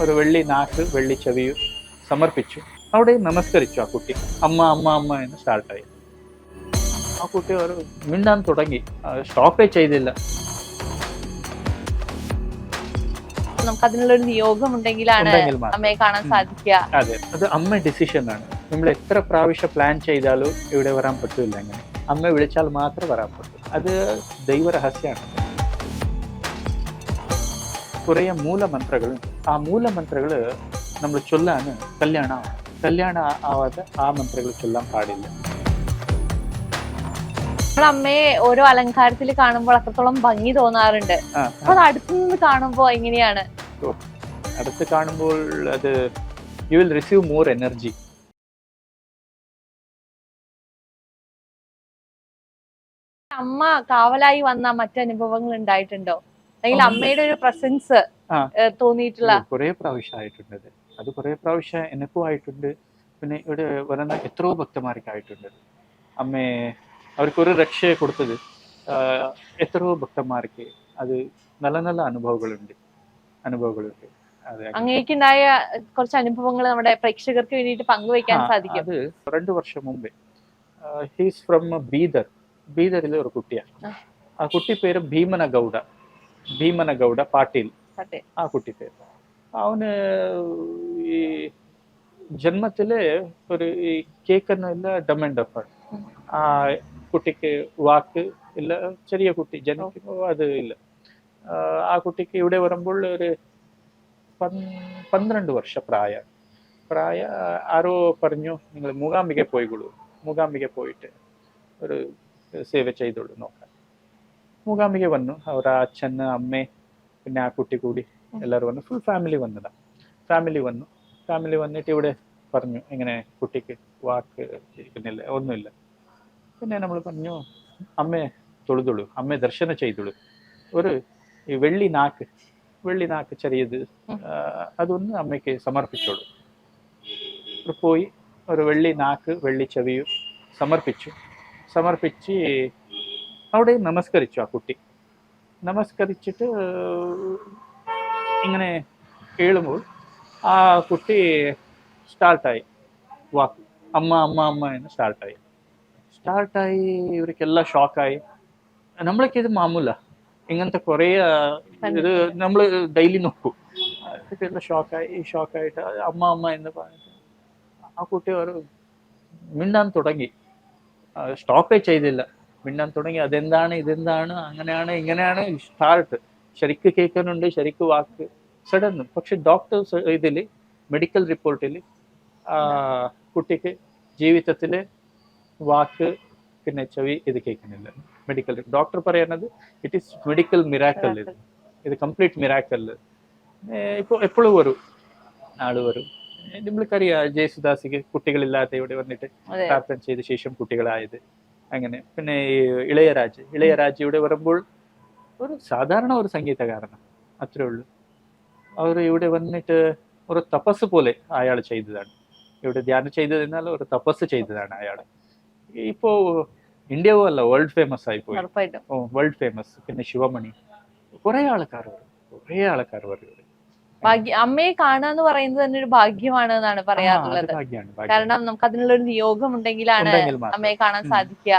ഒരു വെള്ളി നാക്ക് വെള്ളി ചെവിയു സമർപ്പിച്ചു. അവിടെ നമസ്കരിച്ചു ആ കുട്ടി. അമ്മ അമ്മ അമ്മ എന്ന് സ്റ്റാർട്ടായി ആ കുട്ടി ഒരു മിണ്ടാൻ തുടങ്ങി. സ്റ്റോപ്പേ ചെയ്തില്ല. നമുക്ക് അതിനുള്ളൊരു നിയോഗം ഉണ്ടെങ്കിലാണ് അമ്മയെ കാണാൻ സാധിക്കുക. അതെ. അത് അമ്മ ഡിസിഷൻ ആണ്. നമ്മൾ എത്ര പ്രാവശ്യം പ്ലാൻ ചെയ്താലും ഇവിടെ വരാൻ പറ്റില്ല അങ്ങനെ. അമ്മ വിളിച്ചാൽ മാത്രം വരാൻ പറ്റും. അത് ദൈവരഹസ്യമാണ് കുറേ മൂലമന്ത്രങ്ങളുണ്ട്. ആ മൂലമന്ത്രങ്ങൾ നമ്മൾ ചൊല്ലാൻ കല്യാണ കല്യാണ ആവാതെ ആ മന്ത്രങ്ങൾ ചൊല്ലാൻ പാടില്ല. അമ്മയെ ഓരോ അലങ്കാരത്തിൽ കാണുമ്പോൾ അത്രത്തോളം ഭംഗി തോന്നാറുണ്ട്. അപ്പൊ അത് അടുത്തു നിന്ന് കാണുമ്പോ എങ്ങനെയാണ്? അടുത്ത് കാണുമ്പോൾ അത് you will receive more energy അമ്മ കാവലായി വന്ന മറ്റനുഭവങ്ങൾ ഉണ്ടായിട്ടുണ്ടോ? അല്ലെങ്കിൽ. അമ്മയുടെ ഒരു പ്രസൻസ്. തോന്നിയിട്ടുള്ള കുറെ പ്രാവശ്യം ആയിട്ടുണ്ട് അത് കുറെ പ്രാവശ്യം എനിക്കും ആയിട്ടുണ്ട്. പിന്നെ ഇവിടെ വരുന്ന എത്രയോ ഭക്തന്മാർക്ക് ആയിട്ടുണ്ട്. അമ്മേ അവർക്കൊരു രക്ഷ കൊടുത്തത്. എത്രയോ ഭക്തന്മാർക്ക് അത് നല്ല നല്ല അനുഭവങ്ങളുണ്ട്. അനുഭവങ്ങളുണ്ട്. അങ്ങേക്കുണ്ടായ കുറച്ച് അനുഭവങ്ങൾ നമ്മുടെ പ്രേക്ഷകർക്ക് വേണ്ടിയിട്ട് പങ്കുവയ്ക്കാൻ സാധിക്കും. അത് രണ്ടു വർഷം മുമ്പേ. ഹീസ് ഫ്രം ബീദർ ബീദറിലെ ഒരു കുട്ടിയാണ്. ആ. കുട്ടി പേര് ഭീമന ഗൗഡ ഭീമന ഗൗഡ പാട്ടീൽ. ആ കുട്ടി പേര്. അവന് ഈ ജന്മത്തിൽ ഒരു ഈ കേക്കൊന്നും ഇല്ല ഡമൻ ഡഫർ. ആ കുട്ടിക്ക് വാക്ക് ഇല്ല ചെറിയ കുട്ടി ജനിക്കുമ്പോൾ അത് ഇല്ല. ആ, കുട്ടിക്ക് ഇവിടെ വരുമ്പോൾ ഒരു പന്ത്രണ്ട് വർഷ പ്രായ. പ്രായ ആരോ പറഞ്ഞു നിങ്ങൾ മൂകാംബിക പോയിക്കൊള്ളൂ. മൂകാംബിക പോയിട്ട് ഒരു സേവ ചെയ്തോളൂ നോക്കാൻ മൂകാംബിക വന്നു. അവരുടെ അച്ഛൻ അമ്മ പിന്നെ ആ കുട്ടി കൂടി എല്ലാവരും വന്നു. ഫുൾ ഫാമിലി വന്നതാ. ഫാമിലി വന്നു. ഫാമിലി വന്നിട്ട് ഇവിടെ പറഞ്ഞു ഇങ്ങനെ കുട്ടിക്ക് വാക്ക് ഇരിക്കുന്നില്ല ഒന്നുമില്ല. പിന്നെ നമ്മൾ പറഞ്ഞു അമ്മയെ തൊഴുതുള്ളൂ അമ്മയെ ദർശനം ചെയ്തുള്ളൂ ഒരു ഈ വെള്ളി നാക്ക് വെള്ളി നാക്ക് ചെറിയത് അതൊന്ന് അമ്മയ്ക്ക് സമർപ്പിച്ചോളൂ. പോയി ഒരു വെള്ളി നാക്ക് വെള്ളി ചെവിയും സമർപ്പിച്ചു. സമർപ്പിച്ച് അവിടെ നമസ്കരിച്ചു ആ കുട്ടി. നമസ്കരിച്ചിട്ട് ഇങ്ങനെ കേളുമ്പോൾ ആ കുട്ടി സ്റ്റാർട്ടായി. വാക്ക്. അമ്മ അമ്മ അമ്മ എന്ന് സ്റ്റാർട്ടായി. സ്റ്റാർട്ടായി ഇവർക്കെല്ലാം ഷോക്കായി. നമ്മളൊക്കെ ഇത് മാമൂല. ഇങ്ങനത്തെ കുറേ ഇത് നമ്മൾ ഡെയിലി നോക്കൂ. ഇതെല്ലാം ഷോക്കായി ഷോക്കായിട്ട് അമ്മ അമ്മ എന്ന് പറഞ്ഞിട്ട്. ആ കുട്ടി ഒരു മിണ്ടാൻ തുടങ്ങി. സ്റ്റോപ്പേ ചെയ്തില്ല. മിണ്ടാൻ തുടങ്ങി. അതെന്താണ്? ഇതെന്താണ്? അങ്ങനെയാണ് ഇങ്ങനെയാണ്. സ്റ്റാർട്ട് ശരിക്ക് കേൾക്കാനുണ്ട് ശരിക്ക് വാക്ക് സഡൻ പക്ഷെ ഡോക്ടേഴ്സ് ഇതിൽ മെഡിക്കൽ റിപ്പോർട്ടിൽ കുട്ടിക്ക് ജീവിതത്തിൽ വാക്ക് പിന്നെ ചെവി ഇത് കേൾക്കുന്നില്ല. മെഡിക്കൽ ഡോക്ടർ പറയുന്നത് ഇറ്റ് ഈസ് മെഡിക്കൽ മിറാക്കൽ ഇത് ഇത് കംപ്ലീറ്റ് മിറാക്കൽ ഇപ്പോൾ എപ്പോഴും വരും. ആൾ വരും. നമ്മൾക്കറിയാം ജയസുദാസിക്ക് കുട്ടികളില്ലാത്ത ഇവിടെ വന്നിട്ട് പ്രാർത്ഥന ചെയ്ത ശേഷം കുട്ടികളായത്. അങ്ങനെ. പിന്നെ ഈ ഇളയരാജ്. ഇളയരാജ് ഇവിടെ വരുമ്പോൾ ഒരു സാധാരണ ഒരു സംഗീതകാരനാണ് അത്രേ ഉള്ളൂ. അവർ ഇവിടെ വന്നിട്ട് ഒരു തപസ് പോലെ അയാൾ ചെയ്തതാണ്. ഇവിടെ ധ്യാനം ചെയ്തതെന്നാൽ ഒരു തപസ് ചെയ്തതാണ് അയാൾ. ഇപ്പോ ഇന്ത്യ അല്ല വേൾഡ് ഫേമസ് ആയി ഓ വേൾഡ് ഫേമസ് പിന്നെ ശിവമണി. കുറെ ആൾക്കാർ വരും. കുറെ ആൾക്കാർ വരും ഇവിടെ. ഭാഗ്യ അമ്മയെ കാണുക എന്ന് പറയുന്നത് തന്നെ ഒരു ഭാഗ്യമാണ് എന്നാണ് പറയാറുള്ളത്. കാരണം നമുക്ക് അതിനുള്ള ഒരു നിയോഗം ഉണ്ടെങ്കിലാണ് അമ്മയെ കാണാൻ സാധിക്കുക.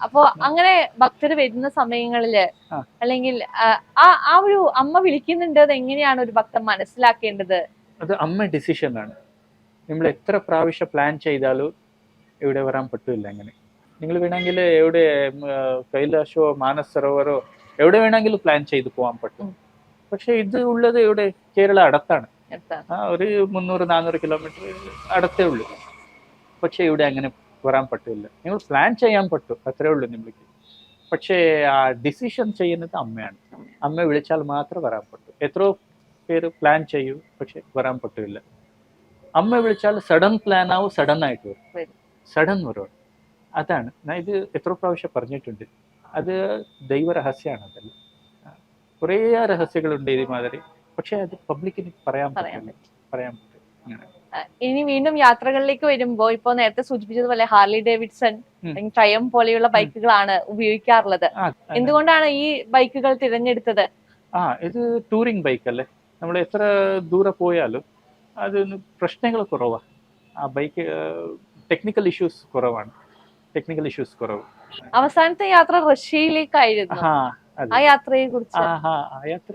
അപ്പൊ അങ്ങനെ ഭക്തർ വരുന്ന സമയങ്ങളിൽ അല്ലെങ്കിൽ ആ, ഒരു അമ്മ വിളിക്കുന്നുണ്ട് അത് എങ്ങനെയാണ് ഒരു ഭക്തൻ മനസ്സിലാക്കേണ്ടത്? അത് അമ്മ ഡിസിഷൻ ആണ്. നമ്മൾ എത്ര പ്രാവശ്യം പ്ലാൻ ചെയ്താലും ഇവിടെ വരാൻ പറ്റില്ല അങ്ങനെ. നിങ്ങൾ വേണമെങ്കിൽ എവിടെ കൈലാശോ മാനസരോവരോ എവിടെ വേണമെങ്കിലും പ്ലാൻ ചെയ്ത് പോകാൻ പറ്റും. പക്ഷെ ഇത് ഉള്ളത് ഇവിടെ കേരള അടുത്താണ്. ആ ഒരു മുന്നൂറ് നാനൂറ് കിലോമീറ്റർ അടുത്തേ ഉള്ളൂ. പക്ഷെ ഇവിടെ അങ്ങനെ വരാൻ പറ്റില്ല. നിങ്ങൾ പ്ലാൻ ചെയ്യാൻ പറ്റും അത്രേ ഉള്ളൂ നിങ്ങൾക്ക് പക്ഷേ ആ ഡിസിഷൻ ചെയ്യുന്നത് അമ്മയാണ്. അമ്മ വിളിച്ചാൽ മാത്രം വരാൻ പറ്റൂ. എത്രയോ പേര് പ്ലാൻ ചെയ്യൂ പക്ഷെ വരാൻ പറ്റില്ല. അമ്മ വിളിച്ചാൽ സഡൻ പ്ലാൻ ആവും സഡൻ ആയിട്ട് വരും. വരും. സഡൻ വരും. അതാണ്. ഞാൻ ഇത് എത്ര പ്രാവശ്യം പറഞ്ഞിട്ടുണ്ട്. അത് ദൈവരഹസ്യമാണ് അതല്ല. കുറേ രഹസ്യങ്ങളുണ്ട് ഇതേമാതിരി. പക്ഷെ അത് പബ്ലിക്കിന് പറയാൻ പറയാൻ പറ്റില്ല പറയാൻ പറ്റും അങ്ങനെ. ഇനി വീണ്ടും യാത്രകളിലേക്ക് വരുമ്പോ ഇപ്പൊ നേരത്തെ സൂചിപ്പിച്ചതുപോലെ ഹാർലി ഡേവിഡ്സൺ ട്രയം പോലെയുള്ള ബൈക്കുകളാണ് ഉപയോഗിക്കാറുള്ളത്. എന്തുകൊണ്ടാണ് ഈ ബൈക്കുകൾ തിരഞ്ഞെടുത്തത്? ആ ഇത് ടൂറിംഗ് ബൈക്ക് അല്ലേ? നമ്മൾ എത്ര ദൂരെ പോയാലും അത് പ്രശ്നങ്ങൾ കുറവാണ് ആ ബൈക്ക് ടെക്നിക്കൽ ഇഷ്യൂസ് കുറവാണ്. ടെക്നിക്കൽ ഇഷ്യൂസ് കുറവ്. അവസാനത്തെ യാത്ര റഷ്യയിലേക്കായിരുന്നു. ആ യാത്രയെ കുറിച്ച്. ആ ആ യാത്ര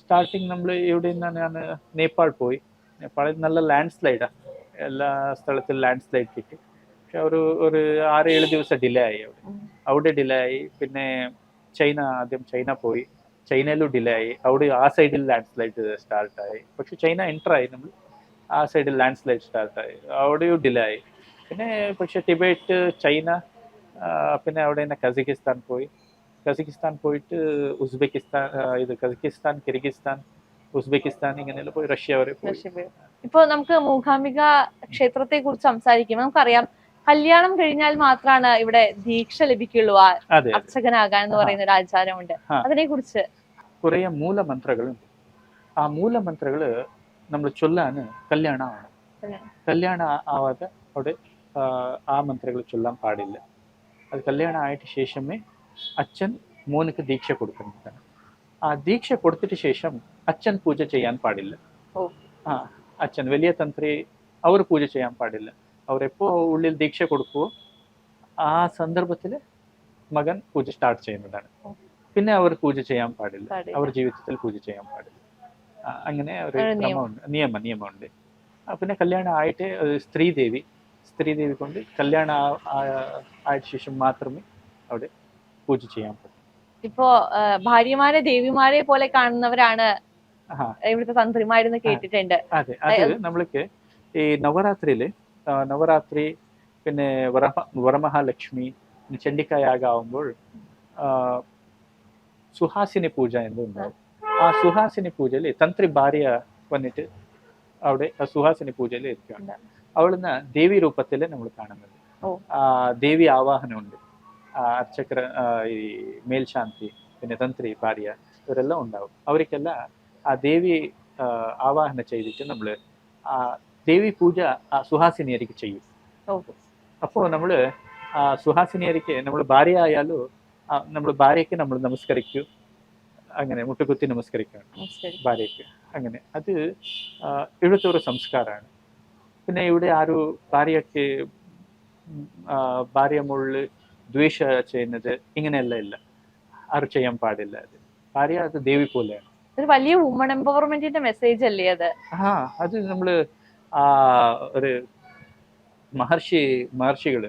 സ്റ്റാർട്ടിങ് നമ്മൾ ഇവിടെ നിന്നാണ് ഞാൻ നേപ്പാൾ പോയി. നേപ്പാളിൽ നല്ല ലാൻഡ് സ്ലൈഡാ എല്ലാ സ്ഥലത്തും ലാൻഡ് സ്ലൈഡ് കിട്ടി. പക്ഷെ ഒരു ഒരു ആറ് ഏഴ് ദിവസം ഡിലേ ആയി അവിടെ. അവിടെ ഡിലേ ആയി. പിന്നെ ചൈന ആദ്യം ചൈന പോയി. ചൈനയിലും ഡിലേ ആയി. അവിടെ ആ സൈഡിൽ ലാൻഡ് സ്ലൈഡ് സ്റ്റാർട്ട് ആയി. പക്ഷെ ചൈന എന്റർ ആയി. നമ്മൾ ആ സൈഡിൽ ലാൻഡ് സ്ലൈഡ് സ്റ്റാർട്ട് ആയി. അവിടെയും ഡിലേ ആയി. പിന്നെ പക്ഷെ ടിബേറ്റ് ചൈന പിന്നെ അവിടെ നിന്ന് കസക്കിസ്ഥാൻ പോയി. കസക്കിസ്ഥാൻ പോയിട്ട് ഉസ്ബെക്കിസ്ഥാൻ ഇത് കസക്കിസ്ഥാൻ കിർഗിസ്ഥാൻ ഉസ്ബെക്കിസ്ഥാൻ ഇങ്ങനെയുള്ള പോയി റഷ്യ വരെ ഇപ്പോൾ നമുക്ക് മൂകാംബിക ക്ഷേത്രത്തെ കുറിച്ച് സംസാരിക്കുമ്പോൾ നമുക്കറിയാം കല്യാണം കഴിഞ്ഞാൽ മാത്രമാണ് ഇവിടെ ദീക്ഷ ലഭിക്കുള്ളൂ. അർച്ചകനാകാൻ എന്ന് പറയുന്ന ഒരു ആചാരമുണ്ട്. അതിനെ കുറിച്ച് കുറേ മൂലമന്ത്രങ്ങളുണ്ട്. ആ മൂലമന്ത്രകൾ നമ്മൾ ചൊല്ലാന് കല്യാണമാണ്. കല്യാണം ആവാതെ അവിടെ ആ, ആ മന്ത്രങ്ങൾ ചൊല്ലാൻ പാടില്ല. അത് കല്യാണം ആയിട്ട് ശേഷമേ അച്ഛൻ മോനക്ക് ദീക്ഷ കൊടുക്കുന്നതാണ് ആ ദീക്ഷ കൊടുത്തിട്ട് ശേഷം അച്ഛൻ പൂജ ചെയ്യാൻ പാടില്ല. ആ അച്ഛൻ വലിയ തന്ത്രി അവർ പൂജ ചെയ്യാൻ പാടില്ല. അവർ എപ്പോ ഉള്ളിൽ ദീക്ഷ കൊടുക്കുവോ ആ സന്ദർഭത്തിൽ മകൻ പൂജ സ്റ്റാർട്ട് ചെയ്യുന്നതാണ്. പിന്നെ അവർ പൂജ ചെയ്യാൻ പാടില്ല. അവർ ജീവിതത്തിൽ പൂജ ചെയ്യാൻ പാടില്ല. അങ്ങനെ ഒരു. ക്രമമുണ്ട്. നിയമ നിയമമുണ്ട്. പിന്നെ കല്യാണം ആയിട്ട് സ്ത്രീദേവി സ്ത്രീദേവി കൊണ്ട് കല്യാണം ആ- ആ- ആയിട്ട് ശേഷം മാത്രമേ അവിടെ പൂജ ചെയ്യാൻ പറ്റും. ഇപ്പോ ഭാര്യമാരെ ദേവിമാരെ പോലെ കാണുന്നവരാണ് ഇവിടുത്തെ തന്ത്രിമാരെന്ന് കേട്ടിട്ടുണ്ട്. അതെ അത് നമ്മൾക്ക് ഈ നവരാത്രിയിൽ നവരാത്രി പിന്നെ വരമ വരമഹാലക്ഷ്മി ചണ്ഡിക്കായാഗ ആവുമ്പോൾ സുഹാസിനി പൂജ എന്നുണ്ടാവും ആ സുഹാസിനി പൂജയിൽ തന്ത്രി ഭാര്യ വന്നിട്ട് അവിടെ ആ സുഹാസിനി പൂജയിൽ ഇരിക്കുകയാണ്. അവിടുന്ന് അവളിന്ന് ദേവി രൂപത്തിൽ നമ്മൾ കാണുന്നത്. ആ ദേവി ആവാഹനമുണ്ട്. ആ, ഈ മേൽശാന്തി പിന്നെ തന്ത്രി ഭാര്യ ഇവരെല്ലാം ഉണ്ടാവും. അവർക്കെല്ലാം ആ ദേവി ആവാഹനം ചെയ്തിട്ട് നമ്മൾ ആ ദേവി പൂജ ആ സുഹാസിനിയരിക്ക് ചെയ്യും. അപ്പോൾ നമ്മൾ ആ സുഹാസിനിയരിക്ക് നമ്മൾ ഭാര്യ ആയാലും നമ്മൾ ഭാര്യയ്ക്ക് നമ്മൾ നമസ്കരിക്കും. അങ്ങനെ മുട്ടുകുത്തി നമസ്കരിക്കുകയാണ് ശരി. ഭാര്യയ്ക്ക്. അങ്ങനെ. അത് ഇവിടുത്തെ ഒരു സംസ്കാരമാണ് പിന്നെ ഇവിടെ ആരും ഭാര്യയ്ക്ക് ഭാര്യ മുകളിൽ ദ്വേഷ ചെയ്യുന്നത് ഇങ്ങനെയല്ല ഇല്ല. ആരും ചെയ്യാൻ പാടില്ല അത്. ഭാര്യ അത് ദേവി പോലെയാണ്. ഒരു വലിയ വുമൺ എംപവർമെന്റിന്റെ മെസ്സേജ് അല്ലേ അത്? ആ അത് നമ്മൾ ആ ഒരു മഹർഷി മഹർഷികൾ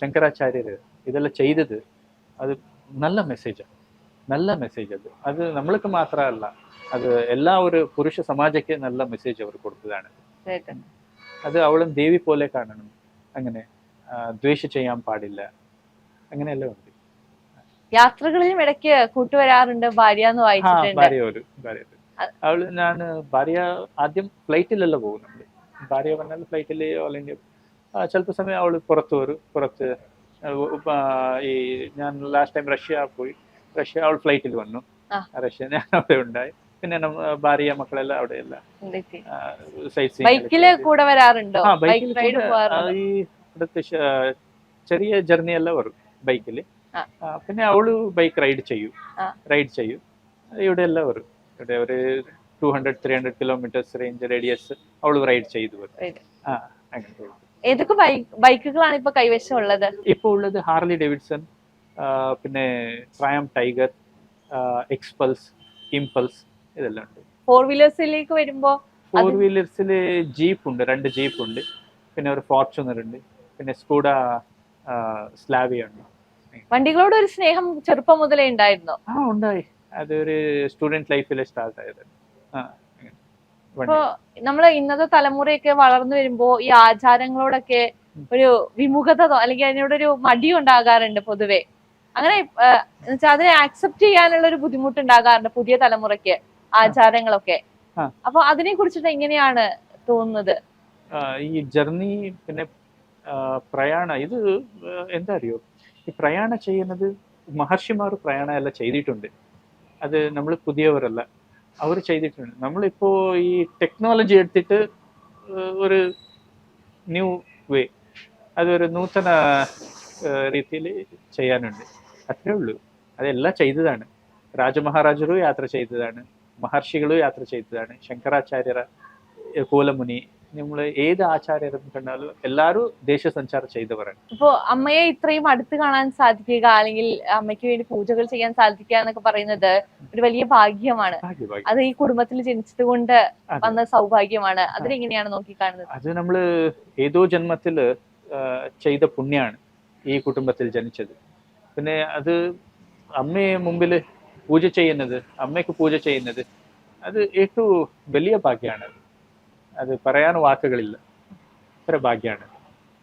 ശങ്കരാചാര്യര് ഇതെല്ലാം ചെയ്തത് അത് നല്ല മെസ്സേജാണ് നല്ല മെസ്സേജ് അത്. അത് നമ്മൾക്ക് മാത്രമല്ല അത് എല്ലാ ഒരു പുരുഷ സമാജಕ್ಕೆ നല്ല മെസ്സേജ് അവർ കൊടുത്തതാണ്. അത്. അവളും ദേവി പോലെ കാണണം. അങ്ങനെ ദ്വേഷ ചെയ്യാൻ പാടില്ല. അങ്ങനെയെല്ലാം ഉണ്ട് യാത്രകളിലും ഇടയ്ക്ക് കൂട്ടുവരാറുണ്ട്. ഭാര്യ എന്ന് വായിച്ചിട്ടുണ്ട്. ഭാര്യ ഒരു ഭാര്യ. അവൾ ഞാൻ ഭാര്യ ആദ്യം ഫ്ലൈറ്റിലല്ല പോകുന്നുണ്ട് ഭാര്യ പറഞ്ഞാൽ ഫ്ലൈറ്റിൽ ഓൾ ഇന്ത്യ ചിലപ്പോൾ സമയം അവൾ പുറത്ത് വരും. പുറത്ത് ഈ ഞാൻ ലാസ്റ്റ് ടൈം റഷ്യ പോയി. റഷ്യ അവൾ ഫ്ലൈറ്റിൽ വന്നു. റഷ്യ ഞാൻ അവിടെ ഉണ്ടായി. പിന്നെ ഭാര്യ മക്കളെല്ലാം അവിടെ ബൈക്കിൽ കൂടെ വരാറുണ്ടോ? ഈ ചെറിയ ജേർണി എല്ലാം വരും. ബൈക്കിൽ. പിന്നെ അവൾ ബൈക്ക് റൈഡ് ചെയ്യും. റൈഡ് ചെയ്യും. ഇവിടെ എല്ലാം വരും. ഇവിടെ ഒരു two hundred three hundred kilometers range radius അവൾ റൈഡ് ചെയ്തു വരും. ഏതൊക്കെ ബൈക്കുകളാണ് ഇപ്പൊ കൈവശം ഉള്ളത്? ഇപ്പൊ ഉള്ളത് ഹാർലി ഡേവിഡ്സൺ പിന്നെ ട്രയം ടൈഗർ എക്സ്പൾസ് ഇംപൾസ് ഇതെല്ലാം ഉണ്ട്. ഫോർ വീലേഴ്സിലേക്ക് വരുമ്പോ ഫോർ വീലേഴ്സിൽ ജീപ്പ് ഉണ്ട് രണ്ട് ജീപ്പ് ഉണ്ട്. പിന്നെ ഒരു ഫോർച്യൂണർ ഉണ്ട്. പിന്നെ സ്കൂഡ സ്ലാവിയ ഉണ്ട് വണ്ടികളോട് ഒരു സ്നേഹം ചെറുപ്പം മുതലേ ഉണ്ടായിരുന്നു? ആ ഉണ്ടായി. അതൊരു സ്റ്റുഡന്റ് ലൈഫിൽ സ്റ്റാർട്ട് ആയത്. അങ്ങനെ. നമ്മൾ ഇന്നത്തെ തലമുറയൊക്കെ വളർന്നു വരുമ്പോ ഈ ആചാരങ്ങളോടൊക്കെ ഒരു വിമുഖത അല്ലെങ്കിൽ അതിനോടൊരു മടി ഉണ്ടാകാറുണ്ട് പൊതുവെ. അങ്ങനെ എന്നുവെച്ചാൽ അതിനെ ആക്സെപ്റ്റ് ചെയ്യാനുള്ള ഒരു ബുദ്ധിമുട്ട് ഉണ്ടാകാറുണ്ട് പുതിയ തലമുറയ്ക്ക് ആചാരങ്ങളൊക്കെ. അപ്പൊ അതിനെ കുറിച്ചിട്ട് എങ്ങനെയാണ് തോന്നുന്നത്? ഈ ജർണി പിന്നെ പ്രയാണ ഇത് എന്താ അറിയോ? ഈ പ്രയാണ ചെയ്യുന്നത് മഹർഷിമാർ പ്രയാണ അല്ല ചെയ്തിട്ടുണ്ട്. അത് നമ്മൾ പുതിയവരല്ല. അവർ ചെയ്തിട്ടുണ്ട്. നമ്മളിപ്പോ ഈ ടെക്നോളജി എടുത്തിട്ട് ഒരു ന്യൂ വേ അതൊരു നൂതന രീതിയിൽ ചെയ്യാനുണ്ട്. അത്രേ ഉള്ളൂ. അതെല്ലാം ചെയ്തതാണ്. രാജമഹാരാജരും യാത്ര ചെയ്തതാണ്. മഹർഷികൾ യാത്ര ചെയ്തതാണ്. ശങ്കരാചാര്യര കോലമുനി നമ്മൾ ഏത് ആചാരം കണ്ടാലും എല്ലാവരും ദേശസഞ്ചാരം ചെയ്തവരാണ്. ഇപ്പോ അമ്മയെ ഇത്രയും അടുത്ത് കാണാൻ സാധിക്കുക അല്ലെങ്കിൽ അമ്മയ്ക്ക് വേണ്ടി പൂജകൾ ചെയ്യാൻ സാധിക്കുക എന്നൊക്കെ പറയുന്നത് ഒരു വലിയ ഭാഗ്യമാണ്. അത് ഈ കുടുംബത്തിൽ ജനിച്ചത് കൊണ്ട്. വന്ന സൗഭാഗ്യമാണ്. അതിലെങ്ങനെയാണ് നോക്കി കാണുന്നത്? അത് നമ്മൾ ഏതോ ജന്മത്തിൽ ചെയ്ത പുണ്യാണ് ഈ കുടുംബത്തിൽ ജനിച്ചത്. പിന്നെ അത് അമ്മയെ മുമ്പിൽ പൂജ ചെയ്യുന്നത് അമ്മയ്ക്ക് പൂജ ചെയ്യുന്നത് അത് ഏറ്റവും വലിയ ഭാഗ്യമാണ്. അത് പറയാൻ വാക്കുകളില്ല. അത്ര ഭാഗ്യാണ്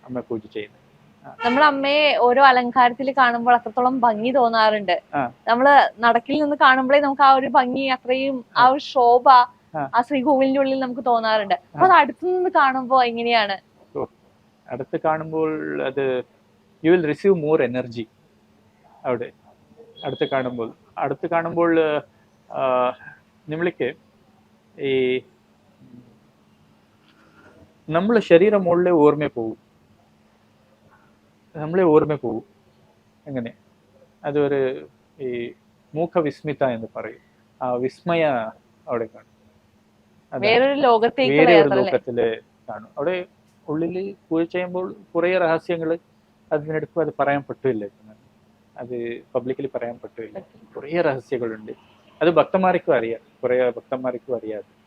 അമ്മ പൂജ ചെയ്യുന്നത്. നമ്മൾ അമ്മയെ ഓരോ അലങ്കാരത്തിൽ കാണുമ്പോൾ അത്രത്തോളം ഭംഗി തോന്നാറുണ്ട്. നമ്മൾ നടക്കിൽ നിന്ന് കാണുമ്പോഴേ നമുക്ക് ആ ഒരു ഭംഗി അത്രയും ആ. ഒരു ശോഭ ആ. ശ്രീകോവിലിന്റെ ഉള്ളിൽ നമുക്ക് തോന്നാറുണ്ട്. അപ്പൊ അത് അടുത്തു നിന്ന് കാണുമ്പോ എങ്ങനെയാണ്? അടുത്ത് കാണുമ്പോൾ അത് you will receive more energy അവിടെ. അടുത്ത് കാണുമ്പോൾ അടുത്ത് കാണുമ്പോൾ നമ്മൾക്ക് ഈ നമ്മളെ ശരീരം മുകളിലെ ഓർമ്മ പോകും നമ്മളെ ഓർമ്മ പോകും അങ്ങനെ അതൊരു ഈ മൂഖവിസ്മിത എന്ന് പറയും. ആ വിസ്മയ അവിടെ കാണും. വേറൊരു ലോകത്തിൽ കാണും. അവിടെ ഉള്ളിൽ പൂജ ചെയ്യുമ്പോൾ കുറെ രഹസ്യങ്ങൾ അതിനെടുക്കും അത് പറയാൻ പറ്റില്ല. അത് പബ്ലിക്കിൽ പറയാൻ പറ്റില്ല. കുറേ രഹസ്യങ്ങളുണ്ട്. അത് ഭക്തന്മാർക്കും അറിയാം. കുറേ ഭക്തന്മാർക്കും അറിയാം